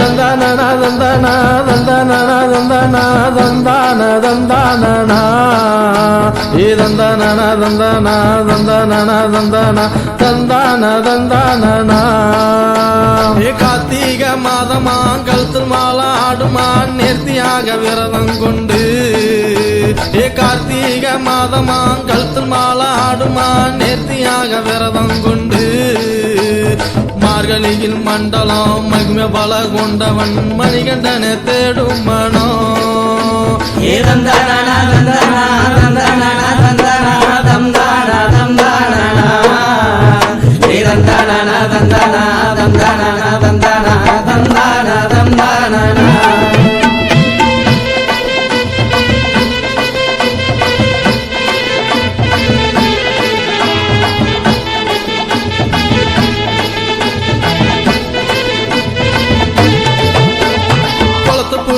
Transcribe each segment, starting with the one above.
தந்தான தந்தான தந்தான தந்தான தந்தான தந்தான ஏ தந்தான தந்தான தந்தான தந்தான தந்தான தந்தான ஏ கார்த்திக மாதமா கழுத்து மாலா ஆடுமா நேர்த்தியாக விரதம் கொண்டு. ஏ கார்த்திக மாதமா கழுத்து மாலா ஆடுமா நேர்த்தியாக விரதம் கொண்டு. மார்கழியில் மண்டலம் மகிமை பல கொண்டவன் மணிகண்டனை தேடும் மனோ தந்தானா தந்தானா தந்தானா தந்தானா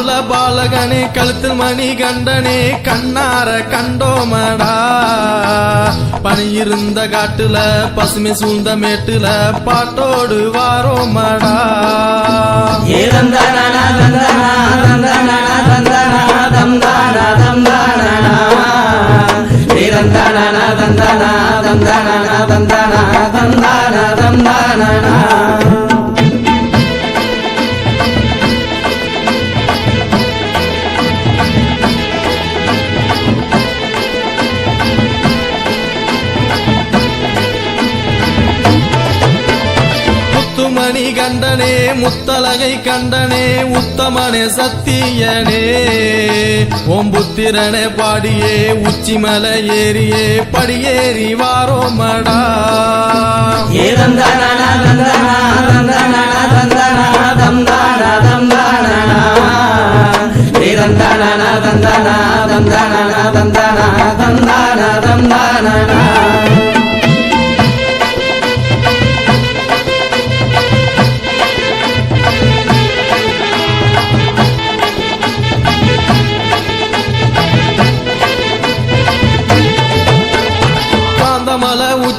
குளத்து பாலகனே கழுத்தில் மணி கண்டனே கண்ணார கண்டோமடா. பனி இருந்த காட்டுல பசுமை சூழ்ந்த மேட்டுல பாட்டோடு வாரோமடா. ஏ தந்தானா தந்தானா தந்தானா தந்தானா தந்தானா. மணி கண்டனே முத்தலகை கண்டனே உத்தமனே சத்தியனே. ஓம் புத்திரனே பாடியே உச்சிமலை ஏறியே படியேறி வாரோமடா. ஏ தந்தானா தந்தானா தந்தானா தந்தானா தந்தானா தந்தானா தந்தானா தந்தானா தந்தானா தந்தானா தந்தானா.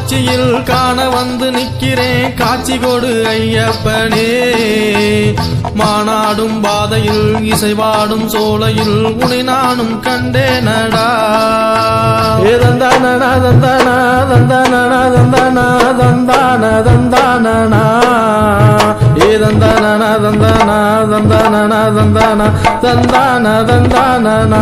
உச்சியில் காண வந்து நிற்கிறேன். காட்சி கொடு ஐயப்பனே. மானாடும் பாதையில் இசைவாடும் சோலையில் உனை நானும் கண்டேனடா. ஏ தந்தானா தந்தானா தந்தானா தந்தானா தந்தானா. தந்தானா ஏ தந்தானா தந்தானா தந்தானா தந்தானா தந்தானா தந்தானா.